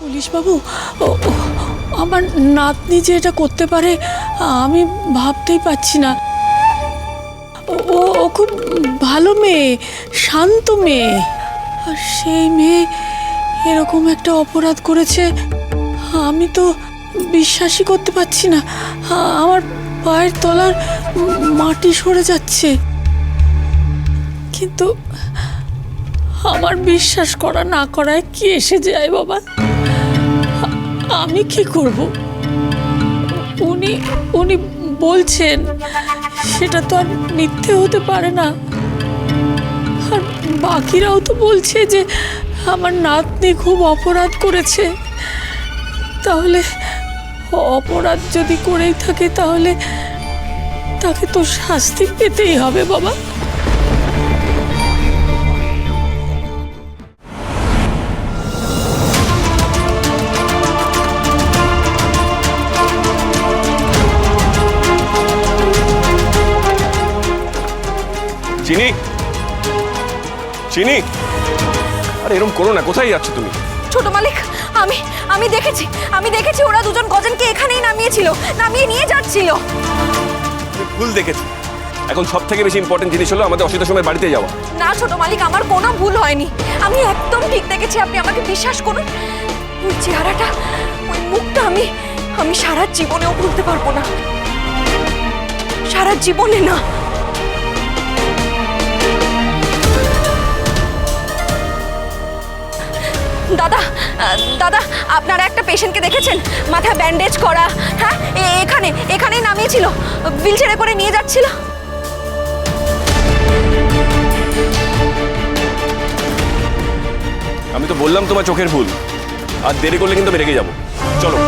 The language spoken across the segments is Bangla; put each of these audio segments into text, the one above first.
পুলিশ বাবু ও- ও- আমার নাতনি যে এটা করতে পারে, আমি ভাবতেই পারছি না। ও- ও খুব ভালো মেয়ে, শান্ত মেয়ে। আর সেই মেয়ে এরকম একটা অপরাধ করেছে, আমি তো বিশ্বাসই করতে পারছি না। আমার পায়ের তলার মাটি সরে যাচ্ছে। কিন্তু আমার বিশ্বাস করা না করায় কি এসে যায় বাবা? আমি কি করব? উনি উনি বলছেন, সেটা তো আর মিথ্যে হতে পারে না। আর বাকিরাও তো বলছে যে আমার নাতনি খুব অপরাধ করেছে। তাহলে অপরাধ যদি করেই থাকে তাহলে তাকে তো শাস্তি পেতেই হবে, বাবা। চিনি? চিনি? আরে এরকম করো না কোথায় যাচ্ছ তুমি? ছোট মালিক আমি আমি দেখেছি আমি দেখেছি ওরা দুজন গজনকে এখানেই নামিয়েছিল নামিয়ে নিয়ে যাচ্ছিল। ভুল দেখেছি। এখন সব থেকে বেশি ইম্পর্টেন্ট জিনিস হলো আমাদের অসুবিধার সময় বাড়িতে যাওয়া। না ছোট মালিক আমার কোনো ভুল হয়নি। আমি একদম ঠিক দেখেছি আপনি আমাকে বিশ্বাস করুন। ওই চেহারাটা ওই মুখটা আমি আমি সারা জীবনেও ভুলতে পারব না। সারা জীবনে না। দাদা দাদা আপনারা একটা পেশেন্টকে দেখেছেন? মাথায় ব্যান্ডেজ করা হ্যাঁ? এখানে এখানেই নামিয়েছিল। হুইল চেয়ারে করে নিয়ে যাচ্ছিল। আমি তো বললাম তোমার চোখের ভুল। আর দেরি করলে কিন্তু আমি রেগে যাব। চলো।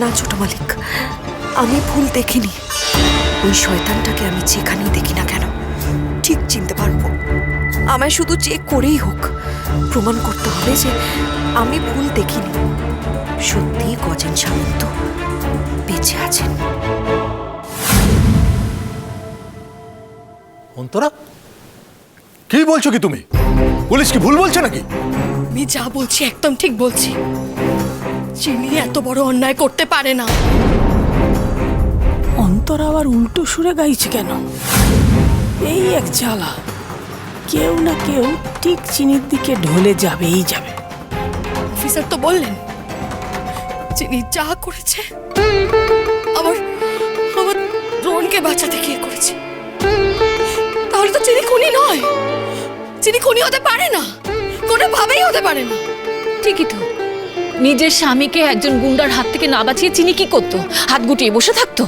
না ছোট মালিক আমি ভুল দেখিনি। ওই শয়তানটাকে আমি যেখানেই দেখি না কেন ঠিক চিনতে পারব। আমায় শুধু চেক করেই হোক প্রমাণ করতে হবে যে আমি ভুল দেখিনি। সত্যি গজেন সামন্ত বেঁচে আছেন। অন্তরা কি বলছো কি তুমি? পুলিশ কি ভুল বলছে নাকি? আমি যা বলছি একদম ঠিক বলছি। চিনি এত বড় অন্যায় করতে পারে না। অন্তর আবার উল্টো সুরে গাইছে কেন? এই এক জ্বালা। কেউ না কেউ ঠিক চিনির দিকে ঢলে যাবেই যাবে। অফিসার তো বললেন চিনি যা করেছে আবার আমার রোহনকে বাঁচাতে গিয়ে করেছে। তাহলে তো চিনি খুনি নয় চিনি খুনি হতে পারে না কোনোভাবেই হতে পারে না। ঠিকই তো। নিজের স্বামীকে একজন গুন্ডার হাত থেকে না বাঁচিয়ে চিনি কি করতো? হাত গুটিয়ে বসে থাকতো?